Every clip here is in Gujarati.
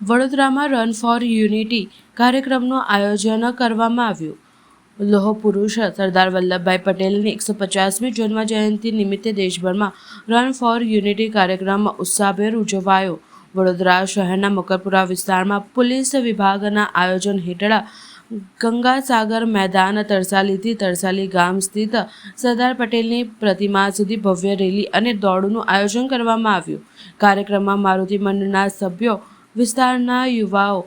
વડોદરામાં રન ફોર યુનિટી કાર્યક્રમનું આયોજન કરવામાં આવ્યું. લોહ પુરુષ સરદાર વલ્લભભાઈ પટેલની એકસો પચાસમી જન્મ જયંતિ નિમિત્તે દેશભરમાં રન ફોર યુનિટી કાર્યક્રમ ઉત્સાહભેર ઉજવાયો. વડોદરા શહેરના મકરપુરા વિસ્તારમાં પોલીસ વિભાગના આયોજન હેઠળ ગંગાસાગર મેદાન, તરસાલીથી તરસાલી ગામ સ્થિત સરદાર પટેલની પ્રતિમા સુધી ભવ્ય રેલી અને દોડનું આયોજન કરવામાં આવ્યું. કાર્યક્રમમાં મારુતિ મંડળના સભ્યો વિસ્તારના યુવાઓ,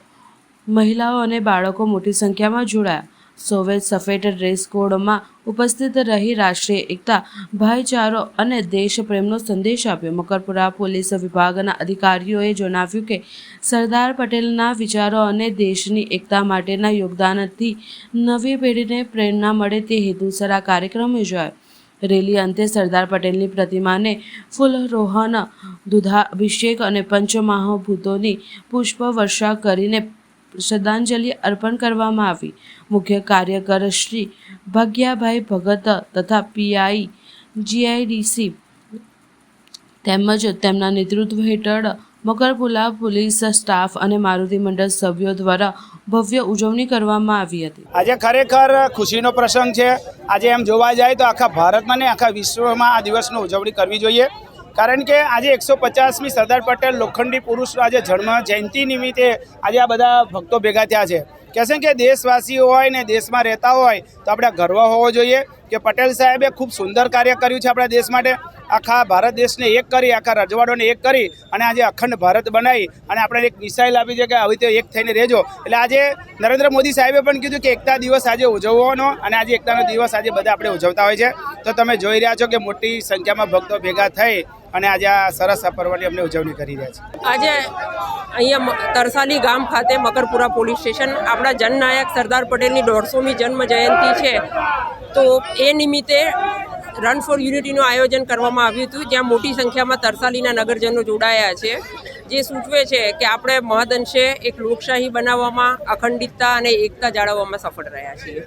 મહિલાઓ અને બાળકો મોટી સંખ્યામાં જોડાયા. સોવે સફેદ ડ્રેસ કોડમાં ઉપસ્થિત રહી રાષ્ટ્રીય એકતા, ભાઈચારો અને દેશપ્રેમનો સંદેશ આપ્યો. મકરપુરા પોલીસ વિભાગના અધિકારીઓએ જણાવ્યું કે, સરદાર પટેલના વિચારો અને દેશની એકતા માટેના યોગદાનથી નવી પેઢીને પ્રેરણા મળે તે હેતુસર આ કાર્યક્રમ યોજાયો. રેલી અંતે સરદાર પટેલની પ્રતિમાને ફૂલરોહન દુધાભિષેક અને પંચમહાભૂતોની પુષ્પવર્ષા કરીને શ્રદ્ધાંજલિ અર્પણ કરવામાં આવી. મુખ્ય કાર્યકર શ્રી ભાગ્યાભાઈ ભગત તથા પીઆઈ જીઆઈડીસી તેમજ તેમના નેતૃત્વ હેઠળ મકરપુલા પોલીસ સ્ટાફ અને મારુતિ મંડળ સભ્યો દ્વારા ભવ્ય ઉજવણી કરવામાં આવી હતી. આજે ખરેખર ખુશીનો પ્રસંગ છે. આજે એમ જોવા જાય તો આખા ભારતમાં ને આખા વિશ્વમાં આ દિવસની ઉજવણી કરવી જોઈએ. કારણ કે આજે એકસો પચાસમી સરદાર પટેલ લોખંડી પુરુષનો આજે જન્મ જયંતિ નિમિત્તે આજે આ બધા ભક્તો ભેગા થયા છે. કહેશે કે દેશવાસીઓ હોય ને દેશમાં રહેતા હોય તો આપણે ગર્વ હોવો જોઈએ કે પટેલ સાહેબે ખૂબ સુંદર કાર્ય કર્યું છે આપણા દેશ માટે. આખા ભારત દેશને એક કરી, આખા રજવાડોને એક કરી અને આજે અખંડ ભારત બનાવી અને આપણે એક મિસાઇલ આપી છે કે આવી રીતે એક થઈને રહેજો. એટલે આજે નરેન્દ્ર મોદી સાહેબે પણ કીધું કે એકતા દિવસ આજે ઉજવવાનો અને આજે એકતાનો દિવસ આજે બધા આપણે ઉજવતા હોય છે. તો તમે જોઈ રહ્યા છો કે મોટી સંખ્યામાં ભક્તો ભેગા થઈ અને આજે આ સરસ આ પર્વની અમને ઉજવણી કરી રહ્યા છે. આજે અહીંયા તરસાલી ગામ ખાતે મકરપુરા પોલીસ સ્ટેશન, આપણા જનનાયક સરદાર પટેલની દોઢસોમી જન્મ જયંતિ છે. તો એ નિમિત્તે રન ફોર યુનિટીનું આયોજન કરવામાં આવ્યું હતું, જ્યાં મોટી સંખ્યામાં તરસાલીના નગરજનો જોડાયા છે. જે સૂચવે છે કે આપણે મહદઅંશે એક લોકશાહી બનાવવામાં, અખંડિતતા અને એકતા જાળવવામાં સફળ રહ્યા છીએ.